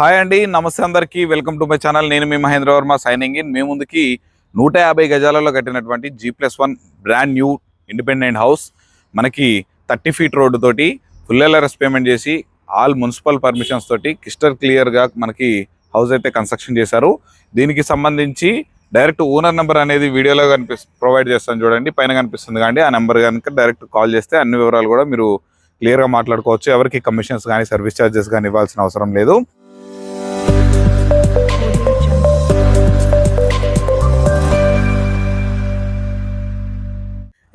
Hi అండి నమస్తే అందరికీ. Welcome to my channel. నేను మీ మహేంద్ర వర్మ సైనింగ్ ఇన్. మీ ముందుకి నూట యాభై గజాలలో కట్టినటువంటి G plus one brand new independent house మనకి థర్టీ ఫీట్ రోడ్డు తోటి ఫుల్ ఎల్ఆర్ఎస్ పేమెంట్ చేసి ఆల్ మున్సిపల్ పర్మిషన్స్ తోటి క్రిస్టల్ క్లియర్గా మనకి హౌస్ అయితే కన్స్ట్రక్షన్ చేశారు. దీనికి సంబంధించి డైరెక్ట్ ఓనర్ నెంబర్ అనేది వీడియోలో కనిపి ప్రొవైడ్ చేస్తాను చూడండి. పైన కనిపిస్తుంది కానీ ఆ నెంబర్ కనుక డైరెక్ట్ కాల్ చేస్తే అన్ని వివరాలు కూడా మీరు క్లియర్గా మాట్లాడుకోవచ్చు. ఎవరికి కమిషన్స్ కానీ సర్వీస్ ఛార్జెస్ కానీ ఇవ్వాల్సిన అవసరం లేదు.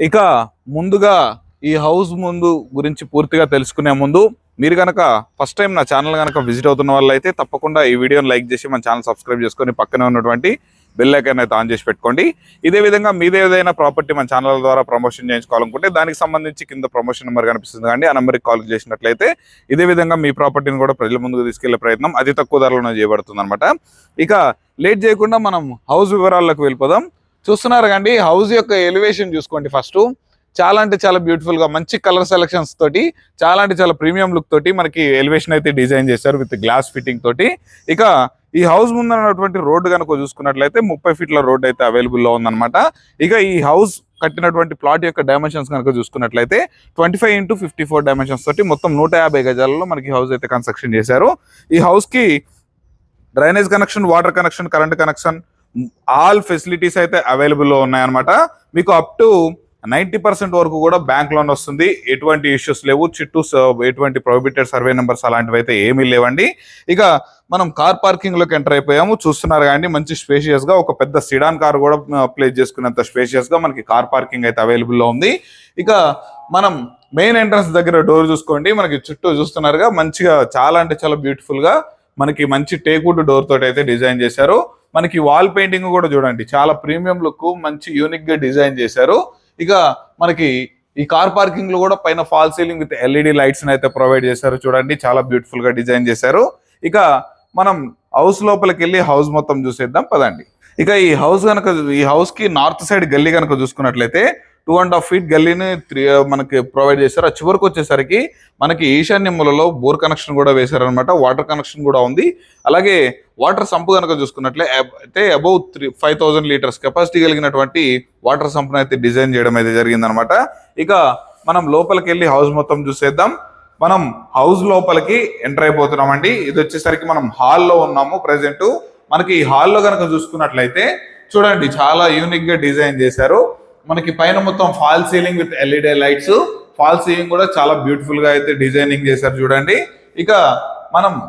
ఇక ముందుగా ఈ హౌస్ ముందు గురించి పూర్తిగా తెలుసుకునే ముందు మీరు కనుక ఫస్ట్ టైం నా ఛానల్ కనుక విజిట్ అవుతున్న వాళ్ళు అయితే తప్పకుండా ఈ వీడియోని లైక్ చేసి మన ఛానల్ సబ్స్క్రైబ్ చేసుకొని పక్కనే ఉన్నటువంటి బెల్లైకన్ అయితే ఆన్ చేసి పెట్టుకోండి. ఇదే విధంగా మీదే ఏదైనా ప్రాపర్టీ మన ఛానల్ ద్వారా ప్రమోషన్ చేయించుకోవాలనుకుంటే దానికి సంబంధించి కింద ప్రమోషన్ నెంబర్ కనిపిస్తుంది కానీ ఆ నెంబర్కి కాల్ చేసినట్లయితే ఇదే విధంగా మీ ప్రాపర్టీని కూడా ప్రజల ముందుకు తీసుకెళ్ళే ప్రయత్నం అతి తక్కువ ధరలోనే చేయబడుతుంది ఇక లేట్ చేయకుండా మనం హౌస్ వివరాల్లోకి వెళ్ళిపోదాం. చూస్తున్నారు కండి హౌస్ యొక్క ఎలివేషన్ చూసుకోండి ఫస్ట్ చాలా అంటే చాలా బ్యూటిఫుల్గా మంచి కలర్ సెలక్షన్స్ తోటి చాలా అంటే చాలా ప్రీమియం లుక్ తోటి మనకి ఎలివేషన్ అయితే డిజైన్ చేశారు విత్ గ్లాస్ ఫిట్టింగ్ తోటి. ఇక ఈ హౌస్ ముందున్నటువంటి రోడ్డు కనుక చూసుకున్నట్లయితే ముప్పై ఫీట్ల రోడ్ అయితే అవైలబుల్లో ఉందన్నమాట. ఇక ఈ హౌస్ కట్టినటువంటి ప్లాట్ యొక్క డైమెన్షన్స్ కనుక చూసుకున్నట్లయితే twenty five into fifty four dimensions తోటి మొత్తం నూట యాభై గజాలలో మనకి హౌస్ అయితే కన్స్ట్రక్షన్ చేశారు. ఈ హౌస్కి drainage connection water connection current connection all facilities అయితే అవైలబుల్లో ఉన్నాయన్నమాట. మీకు అప్ టు నైంటీ పర్సెంట్ వరకు కూడా బ్యాంక్ లోన్ వస్తుంది. ఎటువంటి ఇష్యూస్ లేవు. చుట్టూ ఎటువంటి ప్రొహిబిటెడ్ సర్వే నెంబర్స్ అలాంటివి అయితే ఏమీ లేవండి. ఇక మనం కార్ పార్కింగ్లోకి ఎంటర్ అయిపోయాము. చూస్తున్నారు కానీ మంచి స్పేషియస్గా ఒక పెద్ద సిడాన్ కార్ కూడా ప్లేస్ చేసుకునేంత స్పేషియస్గా మనకి కార్ పార్కింగ్ అయితే అవైలబుల్లో ఉంది. ఇక మనం మెయిన్ ఎంట్రన్స్ దగ్గర డోర్ చూసుకోండి. మనకి చుట్టూ చూస్తున్నారుగా మంచిగా చాలా అంటే చాలా బ్యూటిఫుల్గా మనకి మంచి టేకుడ్ డోర్ తోటి అయితే డిజైన్ చేశారు. మనకి వాల్ పెయింటింగ్ కూడా చూడండి. చాలా ప్రీమియం లుక్ మంచి యూనిక్గా డిజైన్ చేశారు. ఇక మనకి ఈ కార్ పార్కింగ్లో కూడా పైన false ceiling with LED lights అయితే ప్రొవైడ్ చేశారు. చూడండి చాలా బ్యూటిఫుల్గా డిజైన్ చేశారు. ఇక మనం హౌస్ లోపలికి వెళ్ళి హౌస్ మొత్తం చూసేద్దాం. పదండి. ఇక ఈ హౌస్ కనుక ఈ హౌస్కి నార్త్ సైడ్ గల్లీ కనుక చూసుకున్నట్లయితే టూ అండ్ హాఫ్ ఫీట్ గల్లీని త్రీ uh, మనకి ప్రొవైడ్ చేశారు. ఆ చివరికి వచ్చేసరికి మనకి ఈశాన్య మూలలో బోర్ కనెక్షన్ కూడా వేశారనమాట వాటర్ కనెక్షన్ కూడా ఉంది. అలాగే వాటర్ సంప్ కనుక చూసుకున్నట్లే అయితే above three five thousand litres capacity కలిగినటువంటి వాటర్ సంపును అయితే డిజైన్ చేయడం అయితే జరిగిందనమాట ఇక మనం లోపలికి వెళ్ళి హౌస్ మొత్తం చూసేద్దాం. మనం హౌస్ లోపలికి ఎంటర్ అయిపోతున్నామండి. ఇది వచ్చేసరికి మనం హాల్లో ఉన్నాము ప్రెసెంట్ మనకి ఈ హాల్లో కనుక చూసుకున్నట్లయితే చూడండి చాలా యూనిక్గా డిజైన్ చేశారు. మనకి పైన మొత్తం false ceiling with LED lights false ceiling కూడా చాలా బ్యూటిఫుల్గా అయితే డిజైనింగ్ చేశారు చూడండి. ఇక మనం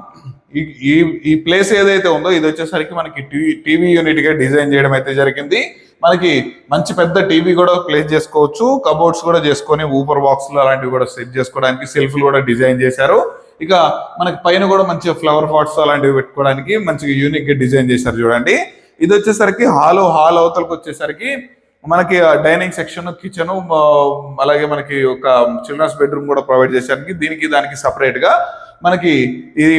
ఈ- ఈ ప్లేస్ ఏదైతే ఉందో ఇది వచ్చేసరికి మనకి టీవీ టీవీ యూనిట్గా డిజైన్ చేయడం అయితే జరిగింది. మనకి మంచి పెద్ద టీవీ కూడా ప్లేస్ చేసుకోవచ్చు. కబోర్డ్స్ కూడా చేసుకొని ఊపర్ బాక్స్ అలాంటివి కూడా సెట్ చేసుకోవడానికి సెల్ఫ్లు కూడా డిజైన్ చేశారు. ఇక మనకి పైన కూడా మంచిగా ఫ్లవర్ పాట్స్ అలాంటివి పెట్టుకోవడానికి మంచిగా యూనిక్గా డిజైన్ చేశారు చూడండి. ఇది వచ్చేసరికి హాల్ హాల్ అవతలకు వచ్చేసరికి మనకి డైనింగ్ సెక్షన్ కిచెన్ అలాగే మనకి ఒక చిల్డ్రన్స్ బెడ్రూమ్ కూడా ప్రొవైడ్ చేసానికి దీనికి దానికి సపరేట్గా మనకి ఇది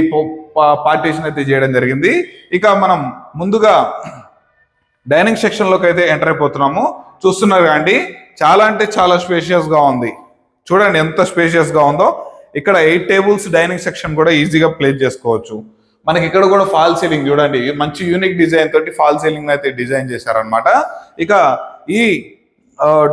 పార్టీషన్ అయితే చేయడం జరిగింది. ఇక మనం ముందుగా డైనింగ్ సెక్షన్లోకి అయితే ఎంటర్ అయిపోతున్నాము. చూస్తున్నారు అండి చాలా అంటే చాలా స్పేషియస్గా ఉంది. చూడండి ఎంత స్పేషియస్గా ఉందో. ఇక్కడ ఎయిట్ టేబుల్స్ డైనింగ్ సెక్షన్ కూడా ఈజీగా ప్లేస్ చేసుకోవచ్చు. మనకి ఇక్కడ కూడా ఫాల్ సీలింగ్ చూడండి మంచి యూనిక్ డిజైన్ తోటి ఫాల్ సీలింగ్ అయితే డిజైన్ చేశారనమాట ఇక ఈ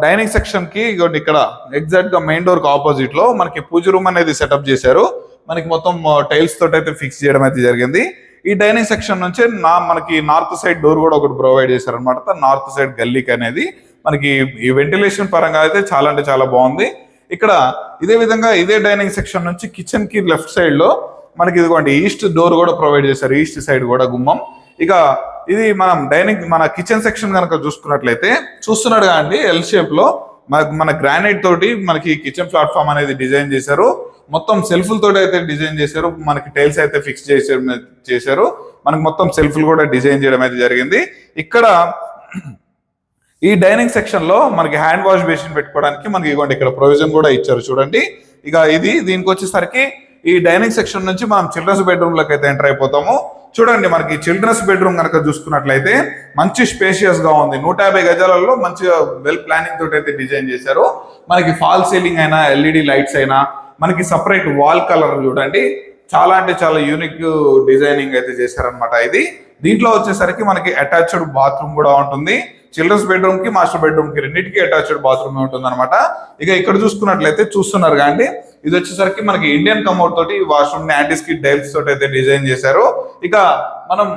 డైనింగ్ సెక్షన్కి ఇగోండి ఇక్కడ ఎగ్జాక్ట్గా మెయిన్ డోర్కి ఆపోజిట్లో మనకి పూజ రూమ్ అనేది సెటప్ చేశారు. మనకి మొత్తం టైల్స్ తోటి అయితే ఫిక్స్ చేయడం అయితే జరిగింది. ఈ డైనింగ్ సెక్షన్ నుంచి నా మనకి నార్త్ సైడ్ డోర్ కూడా ఒకటి ప్రొవైడ్ చేశారనమాట నార్త్ సైడ్ గల్లీకి అనేది. మనకి ఈ వెంటిలేషన్ పరంగా అయితే చాలా అంటే చాలా బాగుంది. ఇక్కడ ఇదే విధంగా ఇదే డైనింగ్ సెక్షన్ నుంచి కిచెన్కి లెఫ్ట్ సైడ్లో మనకి ఇదిగోండి ఈస్ట్ డోర్ కూడా ప్రొవైడ్ చేశారు. ఈస్ట్ సైడ్ కూడా గుమ్మం. ఇక ఇది మనం డైనింగ్ మన కిచెన్ సెక్షన్ కనుక చూసుకున్నట్లయితే చూస్తున్నాడు అండి ఎల్ షేప్లో. మన- మన గ్రానైట్ తోటి మనకి కిచెన్ ప్లాట్ఫామ్ అనేది డిజైన్ చేశారు. మొత్తం సెల్ఫ్ల తోటి అయితే డిజైన్ చేశారు. మనకి టైల్స్ అయితే ఫిక్స్ చేశారు చేశారు. మనకి మొత్తం సెల్ఫ్లు కూడా డిజైన్ చేయడం అయితే జరిగింది. ఇక్కడ ఈ డైనింగ్ సెక్షన్లో మనకి హ్యాండ్ వాష్ బేసిన్ పెట్టుకోవడానికి మనకి ఇదిగోండి ఇక్కడ ప్రొవిజన్ కూడా ఇచ్చారు చూడండి. ఇక ఇది దీనికి వచ్చేసరికి ఈ డైనింగ్ సెక్షన్ నుంచి మనం చిల్డ్రన్స్ బెడ్రూమ్లోకి అయితే ఎంటర్ అయిపోతాము. చూడండి మనకి చిల్డ్రన్స్ బెడ్రూమ్ కనుక చూసుకున్నట్లయితే మంచి స్పేషియస్గా ఉంది. నూట యాభై గజాలలో మంచిగా వెల్ ప్లానింగ్ తోటి అయితే డిజైన్ చేశారు. మనకి ఫాల్ సీలింగ్ అయినా ఎల్ఈడి లైట్స్ అయినా మనకి సపరేట్ వాల్ కలర్ చూడండి. చాలా అంటే చాలా యూనిక్ డిజైనింగ్ అయితే చేశారనమాట ఇది. దీంట్లో వచ్చేసరికి మనకి అటాచ్డ్ బాత్రూమ్ కూడా ఉంటుంది. చిల్డ్రన్స్ బెడ్రూమ్కి మాస్టర్ బెడ్రూమ్కి రెండింటికి అటాచ్డ్ బాత్రూమ్ ఉంటుంది అనమాట ఇక ఇక్కడ చూసుకున్నట్లయితే చూస్తున్నారు కానీ ఇది వచ్చేసరికి మనకి ఇండియన్ కమౌట్ తోటి వాష్రూమ్ని యాంటీ స్కిడ్ తోటి అయితే డిజైన్ చేశారు. ఇక మనం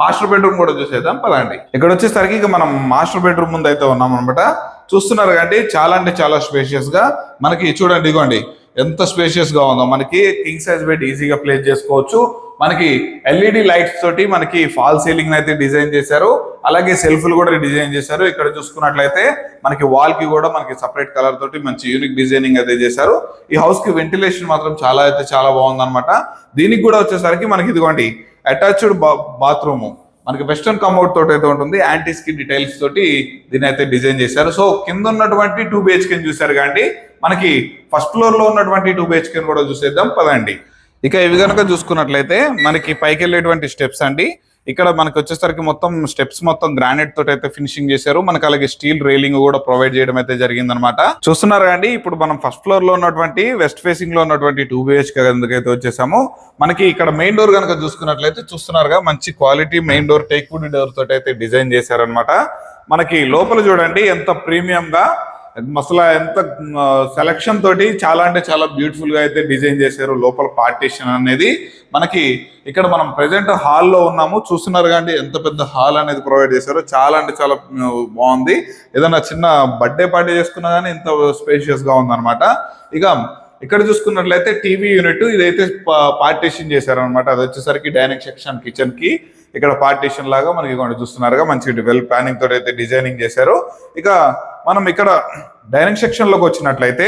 మాస్టర్ బెడ్రూమ్ కూడా చూసేద్దాం పదండి. ఇక్కడ వచ్చేసరికి ఇక మనం మాస్టర్ బెడ్రూమ్ ముందు అయితే ఉన్నాం అనమాట చూస్తున్నారు కాబట్టి చాలా అంటే చాలా స్పేషియస్గా. మనకి చూడండి ఇదిగోండి ఎంత స్పేషియస్గా ఉందో. మనకి కింగ్ సైజ్ బెడ్ ఈజీగా ప్లేస్ చేసుకోవచ్చు. మనకి ఎల్ఈడి లైట్స్ తోటి మనకి ఫాల్ సీలింగ్ అయితే డిజైన్ చేశారు. అలాగే సెల్ఫ్లు కూడా డిజైన్ చేశారు. ఇక్కడ చూసుకున్నట్లయితే మనకి వాల్కి కూడా మనకి సపరేట్ కలర్ తోటి మంచి యూనిక్ డిజైనింగ్ అయితే చేశారు. ఈ హౌస్కి వెంటిలేషన్ మాత్రం చాలా అయితే చాలా బాగుంది అనమాట దీనికి కూడా వచ్చేసరికి మనకి ఇదిగోండి అటాచ్డ్ బాత్రూమ్ మనకి వెస్టర్న్ కమౌట్ తోటి అయితే ఉంటుంది. యాంటీ స్కిన్ డీటెయిల్స్ తోటి దీని అయితే డిజైన్ చేశారు. సో కింద ఉన్నటువంటి టూ బిహెచ్కే చూశారు కానీ మనకి ఫస్ట్ ఫ్లోర్లో ఉన్నటువంటి టూ బిహెచ్కే కూడా చూసేద్దాం. పదండి. ఇక ఇవి కనుక చూసుకున్నట్లయితే మనకి పైకి వెళ్ళేటువంటి స్టెప్స్ అండి. ఇక్కడ మనకు వచ్చేసరికి మొత్తం స్టెప్స్ మొత్తం గ్రానైట్ తోటి అయితే ఫినిషింగ్ చేశారు. మనకి అలాగే స్టీల్ రైలింగ్ కూడా ప్రొవైడ్ చేయడం అయితే జరిగింది అనమాట చూస్తున్నారు అండి? ఇప్పుడు మనం ఫస్ట్ ఫ్లోర్లో ఉన్నటువంటి వెస్ట్ ఫేసింగ్లో ఉన్నటువంటి టూ బిహెచ్కే అయితే వచ్చేసాము. మనకి ఇక్కడ మెయిన్ డోర్ కనుక చూసుకున్నట్లయితే చూస్తున్నారుగా మంచి quality main door teak wood door తోటి అయితే డిజైన్ చేశారనమాట మనకి లోపల చూడండి ఎంత ప్రీమియం గా అసలు ఎంత సెలక్షన్ తోటి చాలా అంటే చాలా బ్యూటిఫుల్గా అయితే డిజైన్ చేశారు. లోపల పార్టీషన్ అనేది మనకి ఇక్కడ మనం ప్రెసెంట్ హాల్లో ఉన్నాము. చూస్తున్నారు కానీ ఎంత పెద్ద హాల్ అనేది ప్రొవైడ్ చేశారు. చాలా అంటే చాలా బాగుంది. ఏదైనా చిన్న బర్త్డే పార్టీ చేసుకున్నా కానీ ఇంత స్పేషియస్గా ఉందన్నమాట. ఇక ఇక్కడ చూసుకున్నట్లయితే టీవీ యూనిట్ ఇదైతే పార్టీషన్ చేశారనమాట అది వచ్చేసరికి డైనింగ్ సెక్షన్ కిచెన్కి ఇక్కడ పార్టీషన్ లాగా మనకి ఇక్కడ చూస్తున్నారుగా మంచి వెల్ ప్లానింగ్ తోటి అయితే డిజైనింగ్ చేశారు. ఇక మనం ఇక్కడ డైనింగ్ సెక్షన్లోకి వచ్చినట్లయితే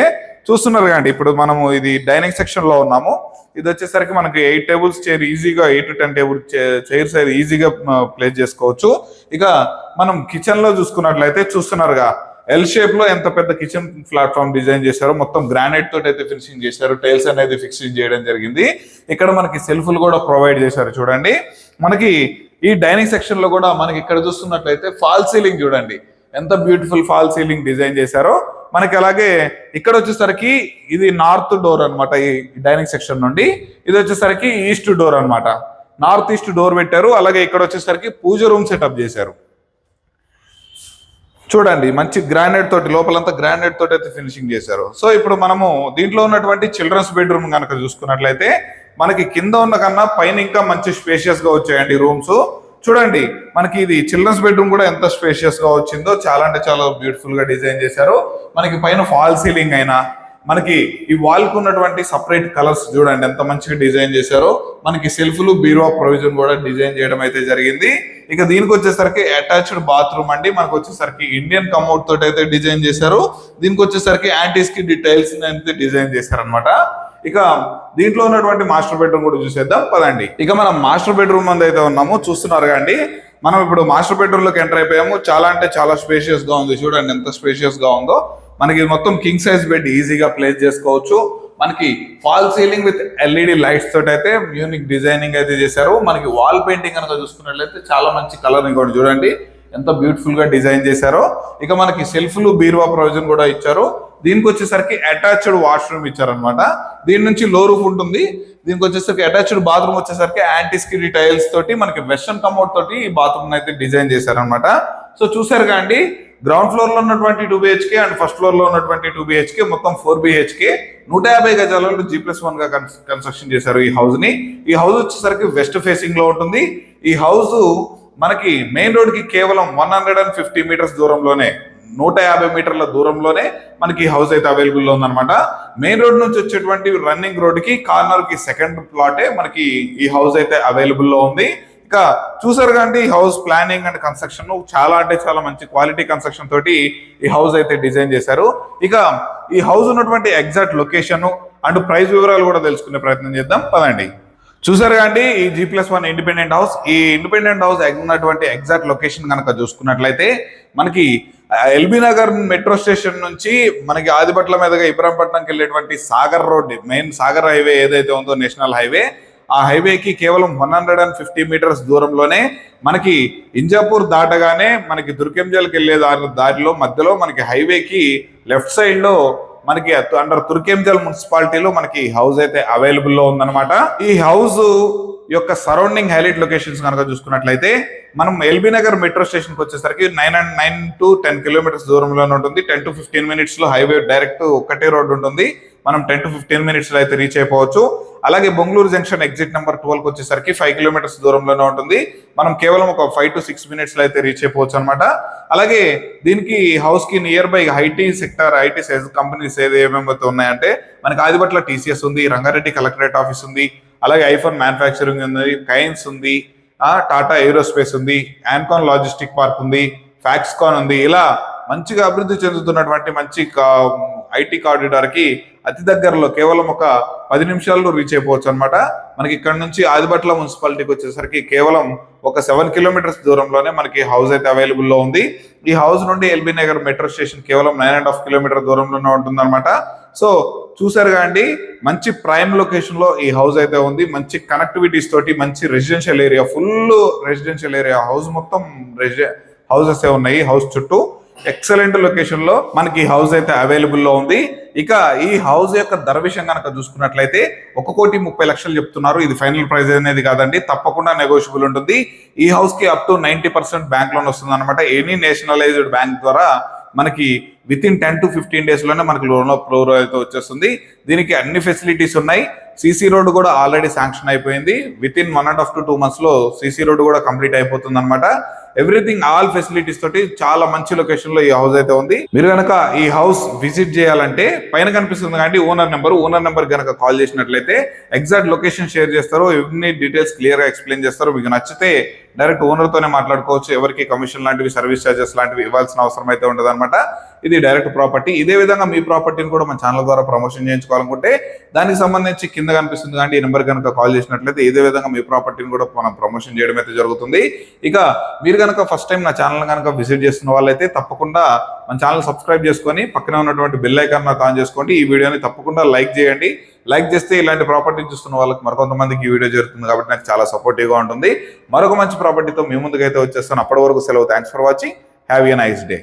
చూస్తున్నారు కదండి ఇప్పుడు మనము ఇది డైనింగ్ సెక్షన్లో ఉన్నాము. ఇది వచ్చేసరికి మనకి ఎయిట్ టేబుల్స్ చైర్ ఈజీగా eight to ten table chairs అయితే ఈజీగా ప్లేస్ చేసుకోవచ్చు. ఇక మనం కిచెన్లో చూసుకున్నట్లయితే చూస్తున్నారుగా ఎల్ షేప్లో ఎంత పెద్ద కిచెన్ ప్లాట్ఫామ్ డిజైన్ చేశారో మొత్తం గ్రానైట్ తోటి అయితే ఫినిషింగ్ చేశారు టైల్స్ అనేది ఫిక్సింగ్ చేయడం జరిగింది. ఇక్కడ మనకి సెల్ఫ్లు కూడా ప్రొవైడ్ చేశారు చూడండి. మనకి ఈ డైనింగ్ సెక్షన్లో కూడా మనకి ఇక్కడ చూస్తున్నట్లయితే ఫాల్ సీలింగ్ చూడండి. ఎంత బ్యూటిఫుల్ ఫాల్ సీలింగ్ డిజైన్ చేశారో. మనకి అలాగే ఇక్కడ వచ్చేసరికి ఇది నార్త్ డోర్ అన్నమాట ఈ డైనింగ్ సెక్షన్ నుండి. ఇది వచ్చేసరికి ఈస్ట్ డోర్ అన్నమాట. నార్త్ ఈస్ట్ డోర్ పెట్టారు అలాగే ఇక్కడ వచ్చేసరికి పూజ రూమ్ సెటప్ చేశారు. చూడండి మంచి గ్రానైట్ తోటి లోపలంతా గ్రానైట్ తోటి అయితే ఫినిషింగ్ చేశారు. సో ఇప్పుడు మనము దీంట్లో ఉన్నటువంటి చిల్డ్రన్స్ బెడ్రూమ్ కనుక చూసుకున్నట్లయితే మనకి కింద ఉన్న కన్నా పైన ఇంకా మంచి స్పేషియస్గా వచ్చాయండి రూమ్స్ చూడండి మనకి ఇది చిల్డ్రన్స్ బెడ్రూమ్ కూడా ఎంత స్పేషియస్గా వచ్చిందో చాలా అంటే చాలా బ్యూటిఫుల్గా డిజైన్ చేశారు. మనకి పైన ఫాల్ సీలింగ్ అయినా మనకి ఈ వాల్కు ఉన్నటువంటి సపరేట్ కలర్స్ చూడండి ఎంత మంచిగా డిజైన్ చేశారో. మనకి సెల్ఫ్లు బీరువా ప్రొవిజన్ కూడా డిజైన్ చేయడం అయితే జరిగింది. ఇక దీనికి వచ్చేసరికి అటాచ్డ్ బాత్రూమ్ అండి. మనకు వచ్చేసరికి ఇండియన్ కమౌట్ తోటి అయితే డిజైన్ చేశారు. దీనికి వచ్చేసరికి యాంటీస్కి డీటెయిల్స్ అయితే డిజైన్ చేశారనమాట ఇక దీంట్లో ఉన్నటువంటి మాస్టర్ బెడ్రూమ్ కూడా చూసేద్దాం. పదండి. ఇక మనం మాస్టర్ బెడ్రూమ్ మంది అయితే ఉన్నాము. చూస్తున్నారు కండి మనం ఇప్పుడు మాస్టర్ బెడ్రూమ్లోకి ఎంటర్ అయిపోయాము. చాలా అంటే చాలా స్పేషియస్గా ఉంది. చూడండి ఎంత స్పేషియస్గా ఉందో. మనకి మొత్తం కింగ్ సైజ్ బెడ్ ఈజీగా ప్లేస్ చేసుకోవచ్చు. మనకి false ceiling with LED lights తోటి అయితే మ్యూనిక్ డిజైనింగ్ అయితే చేశారు. మనకి వాల్ పెయింటింగ్ కనుక చూసుకున్నట్లయితే చాలా మంచి కలర్ ఇంకోటి చూడండి. ఎంత బ్యూటిఫుల్గా డిజైన్ చేశారో. ఇక మనకి సెల్ఫ్లు బీరువా ప్రొవిజన్ కూడా ఇచ్చారు. దీనికి వచ్చేసరికి అటాచ్డ్ వాష్రూమ్ ఇచ్చారనమాట దీని నుంచి లో రూఫ్ ఉంటుంది. దీనికి వచ్చేసరికి అటాచ్డ్ బాత్రూమ్ వచ్చేసరికి యాంటీస్కిన్ టైల్స్ తోటి మనకి వెస్టర్న్ కమౌట్ తోటి ఈ బాత్రూమ్ అయితే డిజైన్ చేశారనమాట సో చూసారు కాండి గ్రౌండ్ ఫ్లోర్లో ఉన్నటువంటి టూ బిహెచ్కే అండ్ ఫస్ట్ ఫ్లోర్లో ఉన్నటువంటి టూ బిహెచ్కే మొత్తం ఫోర్ బిహెచ్కే నూట యాభై గజాలలో జీ ప్లస్ వన్గా కన్స్ట్రక్షన్ చేశారు ఈ హౌస్ని. ఈ హౌస్ వచ్చేసరికి వెస్ట్ ఫేసింగ్లో ఉంటుంది. ఈ హౌస్ మనకి మెయిన్ రోడ్కి కేవలం one hundred and fifty metres దూరంలోనే నూట యాభై మీటర్ల దూరంలోనే మనకి ఈ హౌస్ అయితే అవైలబుల్లో ఉందన్నమాట. మెయిన్ రోడ్ నుంచి వచ్చేటువంటి రన్నింగ్ రోడ్కి కార్నర్కి సెకండ్ ప్లాటే మనకి ఈ హౌస్ అయితే అవైలబుల్లో ఉంది. ఇక చూసారు కాండి ఈ హౌస్ ప్లానింగ్ అండ్ కన్స్ట్రక్షన్ చాలా అంటే చాలా మంచి క్వాలిటీ కన్స్ట్రక్షన్ తోటి ఈ హౌస్ అయితే డిజైన్ చేశారు. ఇక ఈ హౌస్ ఉన్నటువంటి ఎగ్జాక్ట్ లొకేషన్ అండ్ ప్రైస్ వివరాలు కూడా తెలుసుకునే ప్రయత్నం చేద్దాం. పదండి. చూసారు కానీ ఈ G plus one independent house ఈ ఇండిపెండెంట్ హౌస్ ఉన్నటువంటి ఎగ్జాక్ట్ లొకేషన్ కనుక చూసుకున్నట్లయితే మనకి ఎల్బీ నగర్ మెట్రో స్టేషన్ నుంచి మనకి ఆదిపట్ల మీదుగా ఇబ్రాంపట్నంకి వెళ్ళేటువంటి Sagar road main Sagar highway ఏదైతే ఉందో నేషనల్ హైవే ఆ హైవేకి కేవలం one hundred and fifty metres దూరంలోనే మనకి ఇంజాపూర్ దాటగానే మనకి దుర్కెంజల్కి వెళ్ళే దారి దారిలో మధ్యలో మనకి హైవేకి లెఫ్ట్ సైడ్లో మనకి అండర్ తుర్కేంజల్ మున్సిపాలిటీలో మనకి హౌస్ అయితే అవైలబుల్లో ఉందన్నమాట. ఈ హౌస్ యొక్క సరౌండింగ్ హైలైట్ లొకేషన్స్ కనుక చూసుకున్నట్లయితే మనం ఎల్బీ నగర్ మెట్రో స్టేషన్కి వచ్చేసరికి nine and nine to ten kilometres దూరంలోనే ఉంటుంది. టెన్ టు ఫిఫ్టీన్ మినిట్స్లో హైవే డైరెక్ట్ ఒక్కటే రోడ్డు ఉంటుంది. మనం టెన్ టు ఫిఫ్టీన్ మినిట్స్లో అయితే రీచ్ అయిపోవచ్చు. అలాగే బొంగళూరు జంక్షన్ ఎగ్జిట్ నెంబర్ ట్వెల్వ్కి వచ్చేసరికి ఫైవ్ కిలోమీటర్స్ దూరంలోనే ఉంటుంది. మనం కేవలం ఒక ఫైవ్ టు సిక్స్ మినిట్స్లో అయితే రీచ్ అయిపోవచ్చు అనమాట అలాగే దీనికి హౌస్కి nearby IT sector IT companies ఏది ఏమేమైతే ఉన్నాయంటే మనకి ఆదిపట్ల టీసీఎస్ ఉంది రంగారెడ్డి కలెక్టరేట్ ఆఫీస్ ఉంది అలాగే ఐఫోన్ మ్యానుఫ్యాక్చరింగ్ ఉంది కైన్స్ ఉంది టాటా ఏరోస్పేస్ ఉంది యాన్కాన్ లాజిస్టిక్ పార్క్ ఉంది ఫ్యాక్స్కాన్ ఉంది. ఇలా మంచిగా అభివృద్ధి చెందుతున్నటువంటి మంచి ఐటీ కారిడార్కి అతి దగ్గరలో కేవలం ఒక పది నిమిషాల్లో రీచ్ అయిపోవచ్చు అనమాట మనకి ఇక్కడ నుంచి ఆదిబట్ల మున్సిపాలిటీకి వచ్చేసరికి కేవలం ఒక సెవెన్ కిలోమీటర్స్ దూరంలోనే మనకి హౌస్ అయితే అవైలబుల్లో ఉంది. ఈ హౌస్ నుండి ఎల్బీ నగర్ మెట్రో స్టేషన్ కేవలం నైన్ అండ్ హాఫ్ కిలోమీటర్ దూరంలోనే ఉంటుంది అనమాట సో చూసారు అండి. మంచి ప్రైమ్ లొకేషన్లో ఈ హౌస్ అయితే ఉంది. మంచి కనెక్టివిటీస్ తోటి మంచి residential area full residential area house మొత్తం హౌసెస్ ఉన్నాయి. హౌస్ చుట్టూ ఎక్సలెంట్ లొకేషన్లో మనకి ఈ హౌస్ అయితే అవైలబుల్లో ఉంది. ఇక ఈ హౌస్ యొక్క ధర విషయం కనుక చూసుకున్నట్లయితే ఒక కోటి ముప్పై లక్షలు చెప్తున్నారు. ఇది ఫైనల్ ప్రైస్ అనేది కాదండి. తప్పకుండా నెగోషియబుల్ ఉంటుంది. ఈ హౌస్కి up to ninety percent bank loan వస్తుంది అనమాట ఎనీ నేషనలైజ్డ్ బ్యాంక్ ద్వారా మనకి within ten to fifteen డేస్లోనే మనకి లోన్ ప్రోరో అయితే వచ్చేస్తుంది. దీనికి అన్ని ఫెసిలిటీస్ ఉన్నాయి. సీసీ రోడ్ కూడా ఆల్రెడీ శాంక్షన్ అయిపోయింది. Within one and half to two మంత్స్లో సీసీ రోడ్ కూడా కంప్లీట్ అయిపోతుంది అనమాట ఎవ్రీథింగ్ ఆల్ ఫెసిలిటీస్ తోటి చాలా మంచి లొకేషన్లో ఈ హౌస్ అయితే ఉంది. మీరు కనుక ఈ హౌస్ విజిట్ చేయాలంటే పైన కనిపిస్తుంది కానీ ఓనర్ నెంబర్ ఓనర్ నెంబర్ కనుక కాల్ చేసినట్లయితే ఎగ్జాక్ట్ లొకేషన్ షేర్ చేస్తారు ఎన్ని డీటెయిల్స్ క్లియర్గా ఎక్స్ప్లెయిన్ చేస్తారు మీకు నచ్చితే డైరెక్ట్ ఓనర్ తోనే మాట్లాడుకోవచ్చు. ఎవరికి కమిషన్ లాంటివి సర్వీస్ చార్జెస్ లాంటివి ఇవ్వాల్సిన అవసరం అయితే ఉండదు అనమాట ఇది డైరెక్ట్ ప్రాపర్టీ. ఇదే విధంగా మీ ప్రాపర్టీని కూడా మన ఛానల్ ద్వారా ప్రమోషన్ చేయించుకోవాలనుకుంటే దానికి సంబంధించి కింద కనిపిస్తుంది కానీ ఈ నెంబర్ కనుక కాల్ చేసినట్లయితే ఇదే విధంగా మీ ప్రాపర్టీని కూడా మనం ప్రమోషన్ చేయడం అయితే జరుగుతుంది. ఇక మీరు కనుక ఫస్ట్ టైం నా ఛానల్ కనుక విజిట్ చేస్తున్న వాళ్ళైతే తప్పకుండా మన ఛానల్ సబ్స్క్రైబ్ చేసుకొని పక్కనే ఉన్నటువంటి బెల్ ఐకాన్ నాకు ఆన్ చేసుకోండి. ఈ వీడియోని తప్పకుండా లైక్ చేయండి. లైక్ చేస్తే ఇలాంటి ప్రాపర్టీ చూస్తున్న వాళ్ళకి మరికొంతమందికి ఈ వీడియో జరుగుతుంది కాబట్టి నాకు చాలా సపోర్టివ్గా ఉంటుంది. మరొక మంచి ప్రాపర్టీతో మీ ముందుకైతే వచ్చేస్తాను. అప్పటి వరకు సెలవు. Thanks for watching have a nice day